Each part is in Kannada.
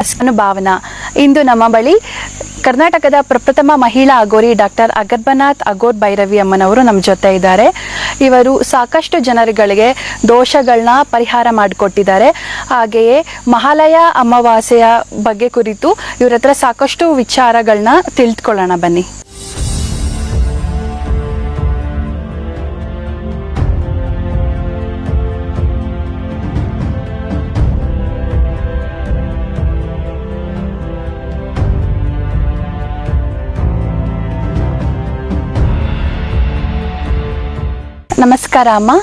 ಅನುಭಾವನಾ. ಇಂದು ನಮ್ಮ ಬಳಿ ಕರ್ನಾಟಕದ ಪ್ರಪ್ರಥಮ ಮಹಿಳಾ ಅಗೋರಿ ಡಾಕ್ಟರ್ ಅಗರ್ಬನಾಥ್ ಅಗೋರ್ ಭೈರವಿ ಅಮ್ಮನವರು ನಮ್ಮ ಜೊತೆ ಇದ್ದಾರೆ. ಇವರು ಸಾಕಷ್ಟು ಜನರುಗಳಿಗೆ ದೋಷಗಳನ್ನ ಪರಿಹಾರ ಮಾಡಿಕೊಟ್ಟಿದ್ದಾರೆ. ಹಾಗೆಯೇ ಮಹಾಲಯ ಅಮಾವಾಸ್ಯೆಯ ಬಗ್ಗೆ ಕುರಿತು ಇವ್ರ ಹತ್ರ ಸಾಕಷ್ಟು ವಿಚಾರಗಳನ್ನ ತಿಳಿದುಕೊಳ್ಳೋಣ ಬನ್ನಿ. ನಮಸ್ಕಾರ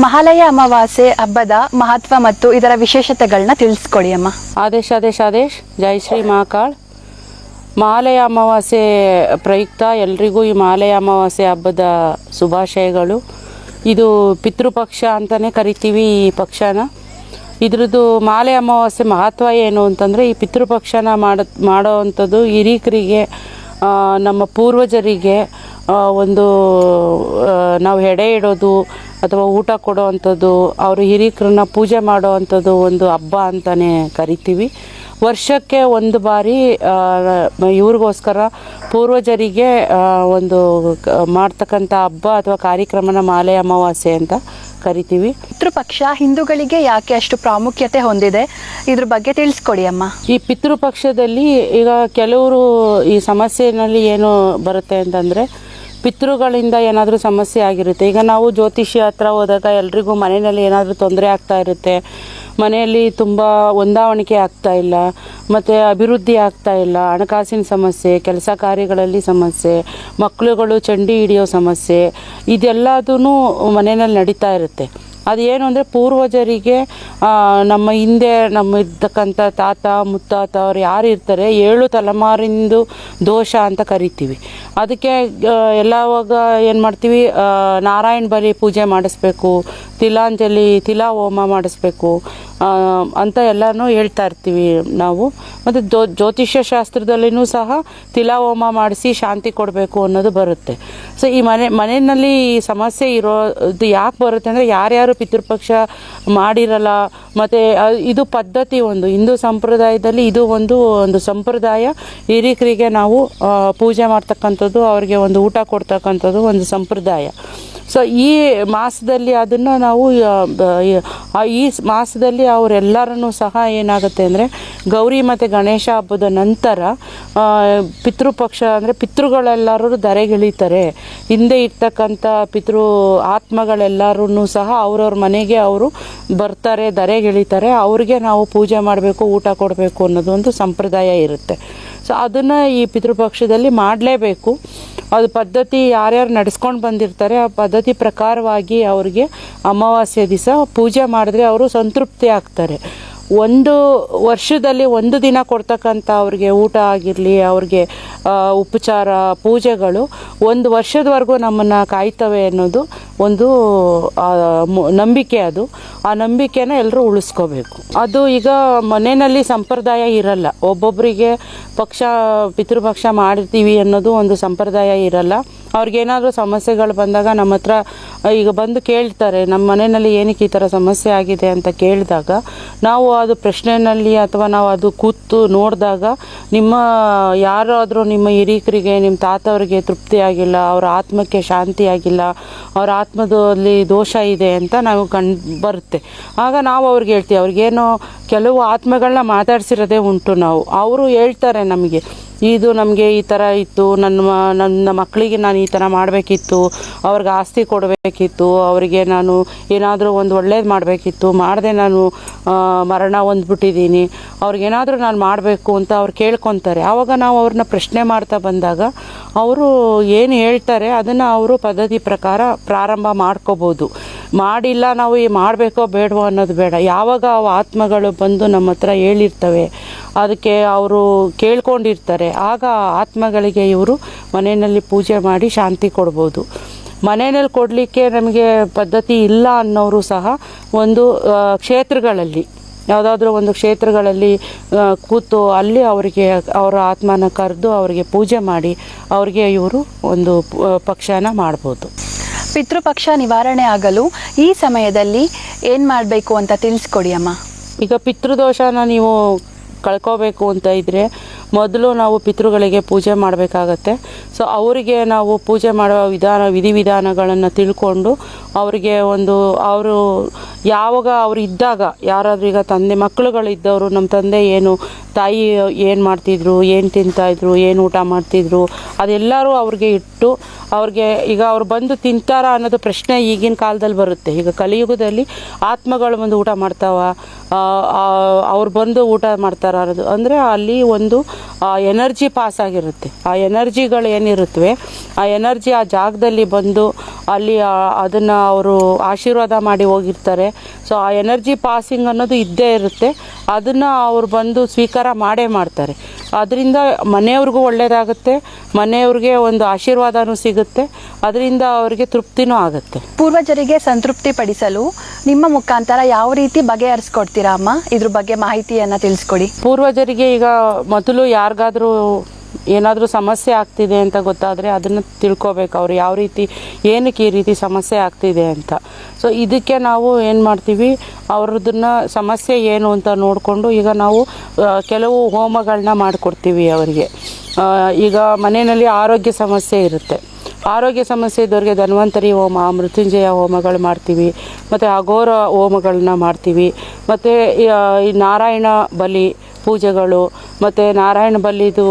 ಮಹಾಲಯ ಅಮಾವಾಸ್ಯೆ, ಹಬ್ಬದ ಮಹತ್ವ ಮತ್ತು ಇದರ ವಿಶೇಷತೆಗಳನ್ನ ತಿಳಿಸ್ಕೊಡಿ ಅಮ್ಮ. ಆದೇಶ ಆದೇಶ, ಆದೇಶ್. ಜೈ ಶ್ರೀ ಮಹಾಕಾಳ್. ಮಹಾಲಯ ಅಮಾವಾಸ್ಯೆ ಪ್ರಯುಕ್ತ ಎಲ್ರಿಗೂ ಈ ಮಹಾಲಯ ಅಮಾವಾಸ್ಯೆ ಹಬ್ಬದ ಶುಭಾಶಯಗಳು. ಇದು ಪಿತೃಪಕ್ಷ ಅಂತಲೇ ಕರಿತೀವಿ ಈ ಪಕ್ಷನ. ಇದ್ರದ್ದು ಮಾಲೆ ಅಮಾವಾಸ್ಯೆ ಮಹತ್ವ ಏನು ಅಂತಂದರೆ ಈ ಪಿತೃಪಕ್ಷನ ಮಾಡ, ಮಾಡೋ ಅಂಥದ್ದು ಹಿರೀಕರಿಗೆ ನಮ್ಮ ಪೂರ್ವಜರಿಗೆ ಒಂದು ನಾವು ಎಡೆ ಇಡೋದು ಅಥವಾ ಊಟ ಕೊಡೋ ಅಂಥದ್ದು ಅವರು ಹಿರೀಕರನ್ನ ಪೂಜೆ ಮಾಡೋ ಅಂಥದ್ದು ಒಂದು ಹಬ್ಬ ಅಂತಲೇ ಕರಿತೀವಿ. ವರ್ಷಕ್ಕೆ ಒಂದು ಬಾರಿ ಇವ್ರಿಗೋಸ್ಕರ ಪೂರ್ವಜರಿಗೆ ಒಂದು ಮಾಡ್ತಕ್ಕಂಥ ಹಬ್ಬ ಅಥವಾ ಕಾರ್ಯಕ್ರಮನ ಮಾಲೆ ಅಮಾವಾಸ್ಯೆ ಅಂತ ಕರಿತೀವಿ. ಪಿತೃಪಕ್ಷ ಹಿಂದೂಗಳಿಗೆ ಯಾಕೆ ಅಷ್ಟು ಪ್ರಾಮುಖ್ಯತೆ ಹೊಂದಿದೆ? ಇದ್ರ ಬಗ್ಗೆ ತಿಳಿಸ್ಕೊಡಿ ಅಮ್ಮ. ಈ ಪಿತೃಪಕ್ಷದಲ್ಲಿ ಈಗ ಕೆಲವರು ಈ ಸಮಸ್ಯೆನಲ್ಲಿ ಏನು ಬರುತ್ತೆ ಅಂತಂದರೆ ಪಿತೃಗಳಿಂದ ಏನಾದರೂ ಸಮಸ್ಯೆ ಆಗಿರುತ್ತೆ. ಈಗ ನಾವು ಜ್ಯೋತಿಷಿ ಹತ್ರ ಹೋದಾಗ ಎಲ್ರಿಗೂ ಮನೆಯಲ್ಲಿ ಏನಾದರೂ ತೊಂದರೆ ಆಗ್ತಾ ಇರುತ್ತೆ. ಮನೆಯಲ್ಲಿ ತುಂಬ ಹೊಂದಾವಣಿಕೆ ಆಗ್ತಾ ಇಲ್ಲ, ಮತ್ತು ಅಭಿವೃದ್ಧಿ ಆಗ್ತಾ ಇಲ್ಲ, ಹಣಕಾಸಿನ ಸಮಸ್ಯೆ, ಕೆಲಸ ಕಾರ್ಯಗಳಲ್ಲಿ ಸಮಸ್ಯೆ, ಮಕ್ಕಳುಗಳು ಚಂಡಿ ಹಿಡಿಯೋ ಸಮಸ್ಯೆ ಇದೆಲ್ಲದೂ ಮನೆಯಲ್ಲಿ ನಡೀತಾ ಇರುತ್ತೆ. ಅದೇನು ಅಂದರೆ ಪೂರ್ವಜರಿಗೆ ನಮ್ಮ ಹಿಂದೆ ನಮ್ಮ ಇರ್ತಕ್ಕಂಥ ತಾತ, ಮುತ್ತಾತ ಅವ್ರು ಯಾರು ಇರ್ತಾರೆ, ಏಳು ತಲೆಮಾರಿಂದು ದೋಷ ಅಂತ ಕರಿತೀವಿ. ಅದಕ್ಕೆ ಎಲ್ಲವಾಗ ಏನು ಮಾಡ್ತೀವಿ ನಾರಾಯಣ ಬಲಿ ಪೂಜೆ ಮಾಡಿಸ್ಬೇಕು ತಿಲಾಂಜಲಿ ತಿಲಾ ಹೋಮ ಮಾಡಿಸ್ಬೇಕು. ಅಂತ ಎಲ್ಲನೂ ಹೇಳ್ತಾ ಇರ್ತೀವಿ ನಾವು. ಮತ್ತು ದೋ ಜ್ಯೋತಿಷ್ಯ ಶಾಸ್ತ್ರದಲ್ಲಿನೂ ಸಹ ತಿಲಾ ಹೋಮ ಮಾಡಿಸಿ ಶಾಂತಿ ಕೊಡಬೇಕು ಅನ್ನೋದು ಬರುತ್ತೆ. ಸೊ ಈ ಮನೆ, ಮನೆಯಲ್ಲಿ ಈ ಸಮಸ್ಯೆ ಇರೋದು ಯಾಕೆ ಬರುತ್ತೆ ಅಂದರೆ ಯಾರ್ಯಾರು ಪಿತೃಪಕ್ಷ ಮಾಡಿರಲ್ಲ, ಮತ್ತು ಇದು ಪದ್ಧತಿ ಒಂದು. ಹಿಂದೂ ಸಂಪ್ರದಾಯದಲ್ಲಿ ಇದು ಒಂದು ಒಂದು ಸಂಪ್ರದಾಯ. ಹಿರಿಕರಿಗೆ ನಾವು ಪೂಜೆ ಮಾಡ್ತಕ್ಕಂಥದ್ದು, ಅವರಿಗೆ ಒಂದು ಊಟ ಕೊಡ್ತಕ್ಕಂಥದ್ದು ಒಂದು ಸಂಪ್ರದಾಯ. ಸೊ ಈ ಮಾಸದಲ್ಲಿ ಅದನ್ನು ನಾವು ಈ ಮಾಸದಲ್ಲಿ ಅವರೆಲ್ಲರನ್ನೂ ಸಹ ಏನಾಗುತ್ತೆ ಅಂದರೆ ಗೌರಿ ಮತ್ತು ಗಣೇಶ ಹಬ್ಬದ ನಂತರ ಪಿತೃಪಕ್ಷ ಅಂದರೆ ಪಿತೃಗಳೆಲ್ಲರೂ ಧರೆಗಿಳಿತಾರೆ. ಹಿಂದೆ ಇರ್ತಕ್ಕಂಥ ಪಿತೃ ಆತ್ಮಗಳೆಲ್ಲರೂ ಸಹ ಅವ್ರವ್ರ ಮನೆಗೆ ಅವರು ಬರ್ತಾರೆ, ಧರೆಗಿಳಿತಾರೆ. ಅವ್ರಿಗೆ ನಾವು ಪೂಜೆ ಮಾಡಬೇಕು, ಊಟ ಕೊಡಬೇಕು ಅನ್ನೋದು ಒಂದು ಸಂಪ್ರದಾಯ ಇರುತ್ತೆ. ಸೊ ಅದನ್ನು ಈ ಪಿತೃಪಕ್ಷದಲ್ಲಿ ಮಾಡಲೇಬೇಕು. ಅದು ಪದ್ಧತಿ ಯಾರ್ಯಾರು ನಡೆಸ್ಕೊಂಡು ಬಂದಿರ್ತಾರೆ, ಆ ಪದ್ಧತಿ ಪ್ರಕಾರವಾಗಿ ಅವ್ರಿಗೆ ಅಮಾವಾಸ್ಯೆ ದಿವಸ ಪೂಜೆ ಮಾಡಿದ್ರೆ ಅವರು ಸಂತೃಪ್ತಿ ಆಗ್ತಾರೆ. ಒಂದು ವರ್ಷದಲ್ಲಿ ಒಂದು ದಿನ ಕೊಡ್ತಕ್ಕಂಥ ಅವ್ರಿಗೆ ಊಟ ಆಗಿರಲಿ, ಅವ್ರಿಗೆ ಉಪಚಾರ, ಪೂಜೆಗಳು ಒಂದು ವರ್ಷದವರೆಗೂ ನಮ್ಮನ್ನು ಕಾಯ್ತವೆ ಅನ್ನೋದು ಒಂದು ನಂಬಿಕೆ ಅದು. ಆ ನಂಬಿಕೆನ ಎಲ್ಲರೂ ಉಳಿಸ್ಕೋಬೇಕು. ಅದು ಈಗ ಮನೆಯಲ್ಲಿ ಸಂಪ್ರದಾಯ ಇರಲ್ಲ. ಒಬ್ಬೊಬ್ಬರಿಗೆ ಪಕ್ಷ, ಪಿತೃಪಕ್ಷ ಮಾಡಿರ್ತೀವಿ ಅನ್ನೋದು ಒಂದು ಸಂಪ್ರದಾಯ ಇರಲ್ಲ. ಅವ್ರಿಗೇನಾದರೂ ಸಮಸ್ಯೆಗಳು ಬಂದಾಗ ನಮ್ಮ ಹತ್ರ, ಈಗ ಬಂದು ಕೇಳ್ತಾರೆ, ನಮ್ಮ ಮನೆಯಲ್ಲಿ ಏನಕ್ಕೆ ಈ ಥರ ಸಮಸ್ಯೆ ಆಗಿದೆ ಅಂತ ಕೇಳಿದಾಗ ನಾವು ಅದು ಪ್ರಶ್ನೆಯಲ್ಲಿ ಅಥವಾ ನಾವು ಅದು ಕೂತು ನೋಡಿದಾಗ ನಿಮ್ಮ ಯಾರಾದರೂ ನಿಮ್ಮ ಹಿರೀಕರಿಗೆ ನಿಮ್ಮ ತಾತವರಿಗೆ ತೃಪ್ತಿ ಆಗಿಲ್ಲ ಅವರ ಆತ್ಮಕ್ಕೆ ಶಾಂತಿ ಆಗಿಲ್ಲ ಅವರ ಆತ್ಮದಲ್ಲಿ ದೋಷ ಇದೆ ಅಂತ ನಾವು ಕಂಡು ಬರುತ್ತೆ. ಆಗ ನಾವು ಅವ್ರಿಗೆ ಹೇಳ್ತೀವಿ, ಅವ್ರಿಗೇನೋ ಕೆಲವು ಆತ್ಮಗಳನ್ನ ಮಾತಾಡಿಸಿರೋದೇ ಉಂಟು ನಾವು. ಅವರು ಹೇಳ್ತಾರೆ ನಮಗೆ ಇದು ನಮಗೆ ಈ ಥರ ಇತ್ತು ನನ್ನ ನನ್ನ ಮಕ್ಕಳಿಗೆ ನಾನು ಈ ಥರ ಮಾಡಬೇಕಿತ್ತು, ಅವ್ರಿಗೆ ಆಸ್ತಿ ಕೊಡಬೇಕಿತ್ತು, ಅವರಿಗೆ ನಾನು ಏನಾದರೂ ಒಂದು ಒಳ್ಳೇದು ಮಾಡಬೇಕಿತ್ತು, ಮಾಡದೆ ನಾನು ಮರಣ ಹೊಂದ್ಬಿಟ್ಟಿದ್ದೀನಿ. ಅವ್ರಿಗೇನಾದರೂ ನಾನು ಮಾಡಬೇಕು ಅಂತ ಅವ್ರು ಕೇಳ್ಕೊತಾರೆ. ಆವಾಗ ನಾವು ಅವ್ರನ್ನ ಪ್ರಶ್ನೆ ಮಾಡ್ತಾ ಬಂದಾಗ ಅವರು ಏನು ಹೇಳ್ತಾರೆ ಅದನ್ನು ಅವರು ಪದ್ಧತಿ ಪ್ರಕಾರ ಪ್ರಾರಂಭ ಮಾಡ್ಕೋಬೋದು. ಮಾಡಿಲ್ಲ ನಾವು ಈ ಮಾಡಬೇಕೋ ಬೇಡವೋ ಅನ್ನೋದು ಬೇಡ. ಯಾವಾಗ ಅವು ಆತ್ಮಗಳು ಬಂದು ನಮ್ಮ ಹತ್ರ ಹೇಳಿರ್ತವೆ, ಅದಕ್ಕೆ ಅವರು ಕೇಳ್ಕೊಂಡಿರ್ತಾರೆ. ಆಗ ಆತ್ಮಗಳಿಗೆ ಇವರು ಮನೆಯಲ್ಲಿ ಪೂಜೆ ಮಾಡಿ ಶಾಂತಿ ಕೊಡ್ಬೋದು. ಮನೆಯಲ್ಲಿ ಕೊಡಲಿಕ್ಕೆ ನಮಗೆ ಪದ್ಧತಿ ಇಲ್ಲ ಅನ್ನೋರು ಸಹ ಒಂದು ಕ್ಷೇತ್ರಗಳಲ್ಲಿ. ಯಾವುದಾದ್ರೂ ಒಂದು ಕ್ಷೇತ್ರಗಳಲ್ಲಿ ಕೂತು ಅಲ್ಲಿ ಅವರಿಗೆ ಅವರ ಆತ್ಮನ ಕರೆದು ಅವರಿಗೆ ಪೂಜೆ ಮಾಡಿ ಅವರಿಗೆ ಇವರು ಒಂದು ಪಕ್ಷಾನ ಮಾಡ್ಬೋದು. ಪಿತೃಪಕ್ಷ ನಿವಾರಣೆ ಆಗಲು ಈ ಸಮಯದಲ್ಲಿ ಏನು ಮಾಡಬೇಕು ಅಂತ ತಿಳಿಸ್ಕೊಡಿ ಅಮ್ಮ. ಈಗ ಪಿತೃದೋಷನ ನೀವು ಕಳ್ಕೋಬೇಕು ಅಂತ ಇದ್ದರೆ ಮೊದಲು ನಾವು ಪಿತೃಗಳಿಗೆ ಪೂಜೆ ಮಾಡಬೇಕಾಗತ್ತೆ. ಸೊ ಅವರಿಗೆ ನಾವು ಪೂಜೆ ಮಾಡುವ ವಿಧಾನ ವಿಧಿವಿಧಾನಗಳನ್ನು ತಿಳ್ಕೊಂಡು ಅವರಿಗೆ ಒಂದು ಅವರು ಯಾವಾಗ ಅವರು ಇದ್ದಾಗ ಯಾರಾದರೂ ಈಗ ತಂದೆ ಮಕ್ಕಳುಗಳಿದ್ದವರು ನಮ್ಮ ತಂದೆ ಏನು ತಾಯಿ ಏನು ಮಾಡ್ತಿದ್ರು, ಏನು ತಿಂತಾಯಿದ್ರು, ಏನು ಊಟ ಮಾಡ್ತಿದ್ರು, ಅದೆಲ್ಲರೂ ಅವ್ರಿಗೆ ಇಟ್ಟು ಅವ್ರಿಗೆ ಈಗ ಅವ್ರು ಬಂದು ತಿಂತಾರ ಅನ್ನೋದು ಪ್ರಶ್ನೆ ಈಗಿನ ಕಾಲದಲ್ಲಿ ಬರುತ್ತೆ. ಈಗ ಕಲಿಯುಗದಲ್ಲಿ ಆತ್ಮಗಳು ಬಂದು ಊಟ ಮಾಡ್ತಾವ ಅವ್ರು ಬಂದು ಊಟ ಮಾಡ್ತಾರ ಅನ್ನೋದು. ಅಂದರೆ ಅಲ್ಲಿ ಒಂದು ಎನರ್ಜಿ ಪಾಸ್ ಆಗಿರುತ್ತೆ. ಆ ಎನರ್ಜಿಗಳು ಏನಿರುತ್ತವೆ ಆ ಎನರ್ಜಿ ಆ ಜಾಗದಲ್ಲಿ ಬಂದು ಅಲ್ಲಿ ಅದನ್ನು ಅವರು ಆಶೀರ್ವಾದ ಮಾಡಿ ಹೋಗಿರ್ತಾರೆ. ಸೊ ಆ ಎನರ್ಜಿ ಪಾಸಿಂಗ್ ಅನ್ನೋದು ಇದ್ದೇ ಇರುತ್ತೆ. ಅದನ್ನು ಅವ್ರು ಬಂದು ಸ್ವೀಕಾರ ಮಾಡೇ ಮಾಡ್ತಾರೆ. ಅದರಿಂದ ಮನೆಯವ್ರಿಗೂ ಒಳ್ಳೆಯದಾಗುತ್ತೆ ಮನೆಯವ್ರಿಗೆ ಒಂದು ಆಶೀರ್ವಾದನೂ ಸಿಗುತ್ತೆ ಅದರಿಂದ ಅವರಿಗೆ ತೃಪ್ತಿನೂ ಆಗುತ್ತೆ. ಪೂರ್ವಜರಿಗೆ ಸಂತೃಪ್ತಿ ಪಡಿಸಲು ನಿಮ್ಮ ಮುಖಾಂತರ ಯಾವ ರೀತಿ ಬಗೆಹರಿಸ್ಕೊಡ್ತೀರಾ ಅಮ್ಮ? ಇದ್ರ ಬಗ್ಗೆ ಮಾಹಿತಿಯನ್ನು ತಿಳಿಸ್ಕೊಡಿ. ಪೂರ್ವಜರಿಗೆ ಈಗ ಮೊದಲು ಯಾರಿಗಾದ್ರೂ ಏನಾದರೂ ಸಮಸ್ಯೆ ಆಗ್ತಿದೆ ಅಂತ ಗೊತ್ತಾದರೆ ಅದನ್ನು ತಿಳ್ಕೊಬೇಕು ಅವ್ರು ಯಾವ ರೀತಿ, ಏನಕ್ಕೆ ಈ ರೀತಿ ಸಮಸ್ಯೆ ಆಗ್ತಿದೆ ಅಂತ. ಸೊ ಇದಕ್ಕೆ ನಾವು ಏನು ಮಾಡ್ತೀವಿ, ಅವ್ರದನ್ನ ಸಮಸ್ಯೆ ಏನು ಅಂತ ನೋಡಿಕೊಂಡು ಈಗ ನಾವು ಕೆಲವು ಹೋಮಗಳನ್ನ ಮಾಡಿಕೊಡ್ತೀವಿ ಅವರಿಗೆ. ಈಗ ಮನೆಯಲ್ಲಿ ಆರೋಗ್ಯ ಸಮಸ್ಯೆ ಇರುತ್ತೆ. ಆರೋಗ್ಯ ಸಮಸ್ಯೆ ಇದ್ದವ್ರಿಗೆ ಧನ್ವಂತರಿ ಹೋಮ, ಮೃತ್ಯುಂಜಯ ಹೋಮಗಳು ಮಾಡ್ತೀವಿ, ಮತ್ತು ಅಘೋರ ಹೋಮಗಳನ್ನ ಮಾಡ್ತೀವಿ, ಮತ್ತು ನಾರಾಯಣ ಬಲಿ ಪೂಜೆಗಳು ಮತ್ತು ನಾರಾಯಣ ಬಲ್ಲಿದು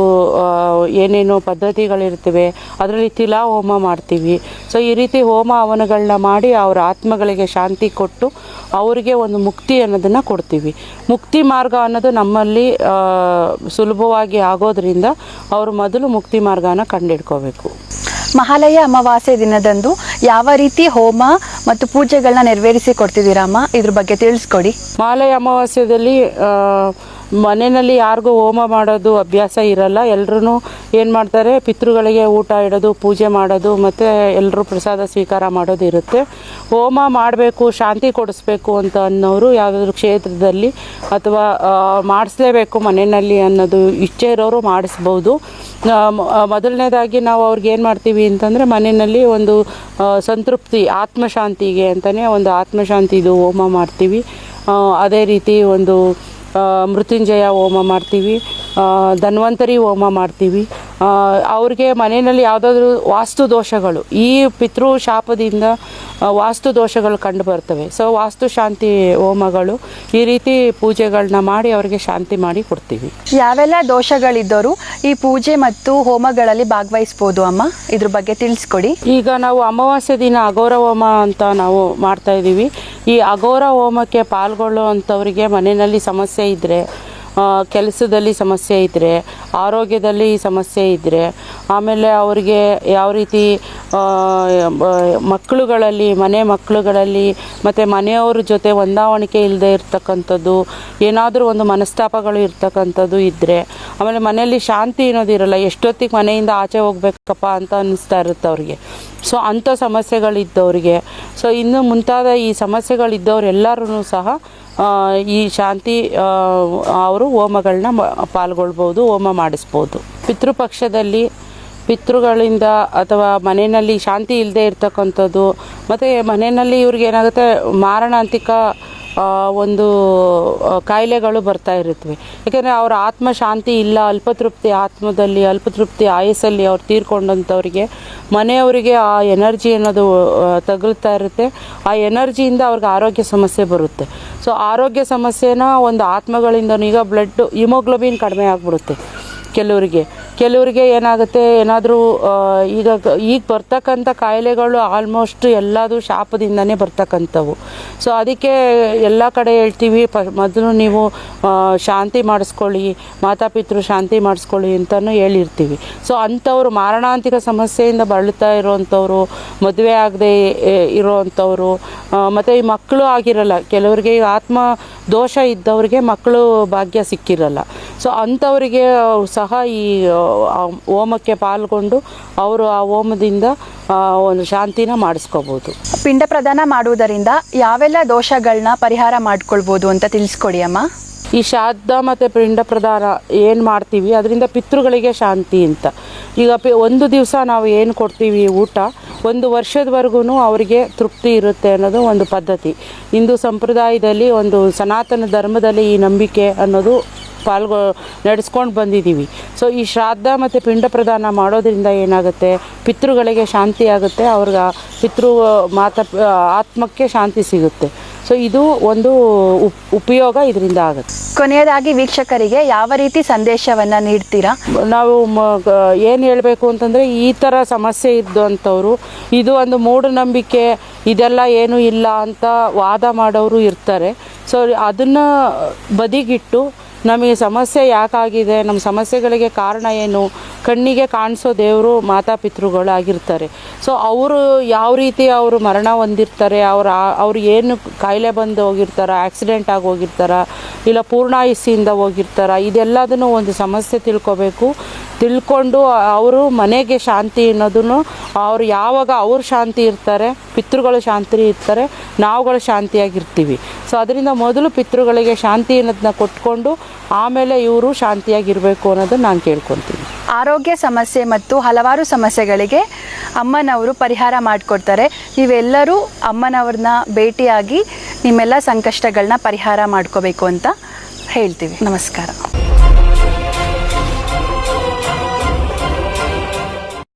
ಏನೇನು ಪದ್ಧತಿಗಳಿರ್ತವೆ ಅದರಲ್ಲಿ ತಿಲಾ ಹೋಮ ಮಾಡ್ತೀವಿ. ಸೊ ಈ ರೀತಿ ಹೋಮ ಹವನಗಳನ್ನ ಮಾಡಿ ಅವರ ಆತ್ಮಗಳಿಗೆ ಶಾಂತಿ ಕೊಟ್ಟು ಅವರಿಗೆ ಒಂದು ಮುಕ್ತಿ ಅನ್ನೋದನ್ನು ಕೊಡ್ತೀವಿ. ಮುಕ್ತಿ ಮಾರ್ಗ ಅನ್ನೋದು ನಮ್ಮಲ್ಲಿ ಸುಲಭವಾಗಿ ಆಗೋದ್ರಿಂದ ಅವರು ಮೊದಲು ಮುಕ್ತಿ ಮಾರ್ಗನ ಕಂಡಿಡ್ಕೋಬೇಕು. ಮಹಾಲಯ ಅಮಾವಾಸ್ಯೆ ದಿನದಂದು ಯಾವ ರೀತಿ ಹೋಮ ಮತ್ತು ಪೂಜೆಗಳನ್ನ ನೆರವೇರಿಸಿ ಕೊಡ್ತಿದ್ದೀರಮ್ಮ ಇದ್ರ ಬಗ್ಗೆ ತಿಳಿಸ್ಕೊಡಿ. ಮಹಾಲಯ ಅಮಾವಾಸ್ಯದಲ್ಲಿ ಮನೆಯಲ್ಲಿ ಯಾರಿಗೂ ಹೋಮ ಮಾಡೋದು ಅಭ್ಯಾಸ ಇರಲ್ಲ. ಎಲ್ಲರೂ ಏನು ಮಾಡ್ತಾರೆ, ಪಿತೃಗಳಿಗೆ ಊಟ ಇಡೋದು, ಪೂಜೆ ಮಾಡೋದು, ಮತ್ತು ಎಲ್ಲರೂ ಪ್ರಸಾದ ಸ್ವೀಕಾರ ಮಾಡೋದು ಇರುತ್ತೆ. ಹೋಮ ಮಾಡಬೇಕು, ಶಾಂತಿ ಕೊಡಿಸ್ಬೇಕು ಅಂತ ಅನ್ನೋರು ಯಾವುದಾದ್ರೂ ಕ್ಷೇತ್ರದಲ್ಲಿ ಅಥವಾ ಮಾಡಿಸ್ಲೇಬೇಕು ಮನೆಯಲ್ಲಿ ಅನ್ನೋದು ಇಚ್ಛೆ ಇರೋರು ಮಾಡಿಸ್ಬೋದು. ಮೊದಲನೇದಾಗಿ ನಾವು ಅವ್ರಿಗೆ ಏನು ಮಾಡ್ತೀವಿ ಅಂತಂದರೆ ಮನೆಯಲ್ಲಿ ಒಂದು ಸಂತೃಪ್ತಿ, ಆತ್ಮಶಾಂತಿಗೆ ಅಂತಲೇ ಒಂದು ಆತ್ಮಶಾಂತಿದು ಹೋಮ ಮಾಡ್ತೀವಿ. ಅದೇ ರೀತಿ ಒಂದು ಮೃತ್ಯುಂಜಯ ಹೋಮ ಮಾಡ್ತೀವಿ. ಧನ್ವಂತರಿ ಹೋಮ ಮಾಡ್ತೀವಿ. ಅವ್ರಿಗೆ ಮನೆಯಲ್ಲಿ ಯಾವುದಾದ್ರೂ ವಾಸ್ತು ದೋಷಗಳು ಈ ಪಿತೃ ಶಾಪದಿಂದ ವಾಸ್ತು ದೋಷಗಳು ಕಂಡು ಬರ್ತವೆ. ಸೊ ವಾಸ್ತು ಶಾಂತಿ ಹೋಮಗಳು ಈ ರೀತಿ ಪೂಜೆಗಳನ್ನ ಮಾಡಿ ಅವರಿಗೆ ಶಾಂತಿ ಮಾಡಿ ಕೊಡ್ತೀವಿ. ಯಾವೆಲ್ಲ ದೋಷಗಳಿದ್ದವರು ಈ ಪೂಜೆ ಮತ್ತು ಹೋಮಗಳಲ್ಲಿ ಭಾಗವಹಿಸ್ಬೋದು ಅಮ್ಮ? ಇದ್ರ ಬಗ್ಗೆ ತಿಳಿಸ್ಕೊಡಿ. ಈಗ ನಾವು ಅಮಾವಾಸ್ಯೆ ದಿನ ಅಘೋರ ಹೋಮ ಅಂತ ನಾವು ಮಾಡ್ತಾ ಇದ್ದೀವಿ ಈ ಅಘೋರ ಹೋಮಕ್ಕೆ ಪಾಲ್ಗೊಳ್ಳುವಂಥವರಿಗೆ ಮನೆಯಲ್ಲಿ ಸಮಸ್ಯೆ ಇದ್ದರೆ ಕೆಲಸದಲ್ಲಿ ಸಮಸ್ಯೆ ಇದ್ದರೆ ಆರೋಗ್ಯದಲ್ಲಿ ಸಮಸ್ಯೆ ಇದ್ದರೆ ಆಮೇಲೆ ಅವರಿಗೆ ಯಾವ ರೀತಿ ಮಕ್ಕಳುಗಳಲ್ಲಿ, ಮನೆ ಮಕ್ಕಳುಗಳಲ್ಲಿ, ಮತ್ತು ಮನೆಯವ್ರ ಜೊತೆ ಹೊಂದಾವಣಿಕೆ ಇಲ್ಲದೆ ಇರ್ತಕ್ಕಂಥದ್ದು, ಏನಾದರೂ ಒಂದು ಮನಸ್ತಾಪಗಳು ಇರ್ತಕ್ಕಂಥದ್ದು ಇದ್ದರೆ ಆಮೇಲೆ ಮನೆಯಲ್ಲಿ ಶಾಂತಿ ಅನ್ನೋದಿರಲ್ಲ ಎಷ್ಟೊತ್ತಿಗೆ ಮನೆಯಿಂದ ಆಚೆ ಹೋಗ್ಬೇಕಪ್ಪ ಅಂತ ಅನ್ನಿಸ್ತಾ ಇರುತ್ತೆ ಅವ್ರಿಗೆ. ಸೊ ಅಂಥ ಸಮಸ್ಯೆಗಳಿದ್ದವ್ರಿಗೆ. ಸೊ ಇನ್ನು ಮುಂತಾದ ಈ ಸಮಸ್ಯೆಗಳಿದ್ದವ್ರು ಎಲ್ಲರೂ ಸಹ ಈ ಶಾಂತಿ ಅವರು ಹೋಮಗಳನ್ನ ಪಾಲ್ಗೊಳ್ಬೋದು ಹೋಮ ಮಾಡಿಸ್ಬೋದು. ಪಿತೃಪಕ್ಷದಲ್ಲಿ ಪಿತೃಗಳಿಂದ ಅಥವಾ ಮನೆಯಲ್ಲಿ ಶಾಂತಿ ಇಲ್ಲದೆ ಇರ್ತಕ್ಕಂಥದ್ದು, ಮತ್ತು ಮನೆಯಲ್ಲಿ ಇವ್ರಿಗೆ ಏನಾಗುತ್ತೆ, ಮಾರಣಾಂತಿಕ ಒಂದು ಕಾಯಿಲೆಗಳು ಬರ್ತಾ ಇರುತ್ತವೆ. ಯಾಕೆಂದರೆ ಅವರ ಆತ್ಮ ಶಾಂತಿ ಇಲ್ಲ, ಅಲ್ಪತೃಪ್ತಿ ಆತ್ಮದಲ್ಲಿ, ಅಲ್ಪತೃಪ್ತಿ ಆಯಸ್ಸಲ್ಲಿ ಅವ್ರು ತೀರ್ಕೊಂಡಂಥವ್ರಿಗೆ, ಮನೆಯವರಿಗೆ ಆ ಎನರ್ಜಿ ಅನ್ನೋದು ತಗುಲ್ತಾ ಇರುತ್ತೆ. ಆ ಎನರ್ಜಿಯಿಂದ ಅವ್ರಿಗೆ ಆರೋಗ್ಯ ಸಮಸ್ಯೆ ಬರುತ್ತೆ. ಸೊ, ಆರೋಗ್ಯ ಸಮಸ್ಯೆನ ಒಂದು ಆತ್ಮಗಳಿಂದ ಈಗ ಬ್ಲಡ್ ಹಿಮೋಗ್ಲೋಬಿನ್ ಕಡಿಮೆ ಆಗಿಬಿಡುತ್ತೆ. ಕೆಲವರಿಗೆ. ಕೆಲವರಿಗೆ ಏನಾಗುತ್ತೆ, ಏನಾದರೂ ಈಗ ಈಗ ಬರ್ತಕ್ಕಂಥ ಕಾಯಿಲೆಗಳು ಆಲ್ಮೋಸ್ಟ್ ಎಲ್ಲದು ಶಾಪದಿಂದನೇ ಬರ್ತಕ್ಕಂಥವು. ಸೊ ಅದಕ್ಕೆ ಎಲ್ಲ ಕಡೆ ಹೇಳ್ತೀವಿ, ಪ, ಮೊದಲು ನೀವು ಶಾಂತಿ ಮಾಡಿಸ್ಕೊಳ್ಳಿ, ಮಾತಾಪಿತೃ ಶಾಂತಿ ಮಾಡಿಸ್ಕೊಳ್ಳಿ ಅಂತಲೂ ಹೇಳಿರ್ತೀವಿ. ಸೊ ಅಂಥವ್ರು ಮಾರಣಾಂತಿಕ ಸಮಸ್ಯೆಯಿಂದ ಬಳಲ್ತಾ ಇರೋವಂಥವ್ರು ಮದುವೆ ಆಗದೆ ಇರೋವಂಥವ್ರು ಮತ್ತು ಈ ಮಕ್ಕಳು ಆಗಿರಲ್ಲ, ಕೆಲವರಿಗೆ ಆತ್ಮ ದೋಷ ಇದ್ದವ್ರಿಗೆ ಮಕ್ಕಳು ಭಾಗ್ಯ ಸಿಕ್ಕಿರಲ್ಲ. ಸೊ ಅಂಥವರಿಗೆ ಸಹ ಈ ಹೋಮಕ್ಕೆ ಪಾಲ್ಗೊಂಡು ಅವರು ಆ ಹೋಮದಿಂದ ಒಂದು ಶಾಂತಿನ ಮಾಡಿಸ್ಕೋಬೋದು. ಪಿಂಡ ಪ್ರದಾನ ಮಾಡುವುದರಿಂದ ಯಾವೆಲ್ಲ ದೋಷಗಳನ್ನ ಪರಿಹಾರ ಮಾಡಿಕೊಳ್ಬೋದು ಅಂತ ತಿಳಿಸ್ಕೊಡಿ ಅಮ್ಮ. ಈ ಶ್ರಾದ್ದ ಮತ್ತು ಪಿಂಡ ಪ್ರದಾನ ಏನು ಮಾಡ್ತೀವಿ ಅದರಿಂದ ಪಿತೃಗಳಿಗೆ ಶಾಂತಿ ಅಂತ. ಈಗ ಪಿ ಒಂದು ದಿವಸ ನಾವು ಏನು ಕೊಡ್ತೀವಿ ಊಟ ಒಂದು ವರ್ಷದವರೆಗೂ ಅವರಿಗೆ ತೃಪ್ತಿ ಇರುತ್ತೆ ಅನ್ನೋದು ಒಂದು ಪದ್ಧತಿ. ಹಿಂದೂ ಸಂಪ್ರದಾಯದಲ್ಲಿ ಒಂದು ಸನಾತನ ಧರ್ಮದಲ್ಲಿ ಈ ನಂಬಿಕೆ ಅನ್ನೋದು ಪಾಲ್ಗೊ ನಡೆಸ್ಕೊಂಡು ಬಂದಿದ್ದೀವಿ. ಸೊ ಈ ಶ್ರಾದ್ದ ಮತ್ತು ಪಿಂಡ ಪ್ರದಾನ ಮಾಡೋದ್ರಿಂದ ಏನಾಗುತ್ತೆ? ಪಿತೃಗಳಿಗೆ ಶಾಂತಿ ಆಗುತ್ತೆ ಅವ್ರಿಗೆ ಪಿತೃ ಮಾತ ಆತ್ಮಕ್ಕೆ ಶಾಂತಿ ಸಿಗುತ್ತೆ. ಸೊ ಇದು ಒಂದು ಉಪ್ ಉಪಯೋಗ ಇದರಿಂದ ಆಗುತ್ತೆ. ಕೊನೆಯದಾಗಿ ವೀಕ್ಷಕರಿಗೆ ಯಾವ ರೀತಿ ಸಂದೇಶವನ್ನು ನೀಡ್ತೀರಾ? ನಾವು ಏನು ಹೇಳಬೇಕು ಅಂತಂದರೆ ಈ ಥರ ಸಮಸ್ಯೆ ಇದ್ದಂಥವ್ರು ಇದು ಒಂದು ಮೂಢನಂಬಿಕೆ ಇದೆಲ್ಲ ಏನೂ ಇಲ್ಲ ಅಂತ ವಾದ ಮಾಡೋರು ಇರ್ತಾರೆ. ಸೊ ಅದನ್ನು ಬದಿಗಿಟ್ಟು ನಮಗೆ ಸಮಸ್ಯೆ ಯಾಕಾಗಿದೆ? ನಮ್ಮ ಸಮಸ್ಯೆಗಳಿಗೆ ಕಾರಣ ಏನು? ಕಣ್ಣಿಗೆ ಕಾಣಿಸೋ ದೇವರು ಮಾತಾಪಿತೃಗಳಾಗಿರ್ತಾರೆ ಸೊ ಅವರು ಯಾವ ರೀತಿ ಅವರು ಮರಣ ಹೊಂದಿರ್ತಾರೆ? ಅವ್ರ ಅವ್ರು ಏನು ಕಾಯಿಲೆ ಬಂದು ಹೋಗಿರ್ತಾರ? ಆಕ್ಸಿಡೆಂಟ್ ಆಗಿ ಹೋಗಿರ್ತಾರ? ಇಲ್ಲ ಪೂರ್ಣಾಯುಸ್ಸಿಯಿಂದ ಹೋಗಿರ್ತಾರ? ಇದೆಲ್ಲದನ್ನು ಒಂದು ಸಮಸ್ಯೆ ತಿಳ್ಕೊಬೇಕು. ತಿಳ್ಕೊಂಡು ಅವರು ಮನೆಗೆ ಶಾಂತಿ ಅನ್ನೋದನ್ನು, ಅವ್ರು ಯಾವಾಗ ಅವ್ರು ಶಾಂತಿ ಇರ್ತಾರೆ, ಪಿತೃಗಳು ಶಾಂತಿ ಇರ್ತಾರೆ, ನಾವುಗಳು ಶಾಂತಿಯಾಗಿರ್ತೀವಿ. ಸೊ ಅದರಿಂದ ಮೊದಲು ಪಿತೃಗಳಿಗೆ ಶಾಂತಿ ಅನ್ನೋದನ್ನ ಕೊಟ್ಕೊಂಡು, ಆಮೇಲೆ ಇವರು ಶಾಂತಿಯಾಗಿರಬೇಕು ಅನ್ನೋದನ್ನ ನಾನು ಕೇಳ್ಕೊತೀನಿ. ಆರೋಗ್ಯ ಸಮಸ್ಯೆ ಮತ್ತು ಹಲವಾರು ಸಮಸ್ಯೆಗಳಿಗೆ ಅಮ್ಮನವರು ಪರಿಹಾರ ಮಾಡಿಕೊಡ್ತಾರೆ. ನೀವೆಲ್ಲರೂ ಅಮ್ಮನವ್ರನ್ನ ಭೇಟಿಯಾಗಿ ನಿಮ್ಮೆಲ್ಲ ಸಂಕಷ್ಟಗಳನ್ನ ಪರಿಹಾರ ಮಾಡ್ಕೋಬೇಕು ಅಂತ ಹೇಳ್ತೀವಿ. ನಮಸ್ಕಾರ.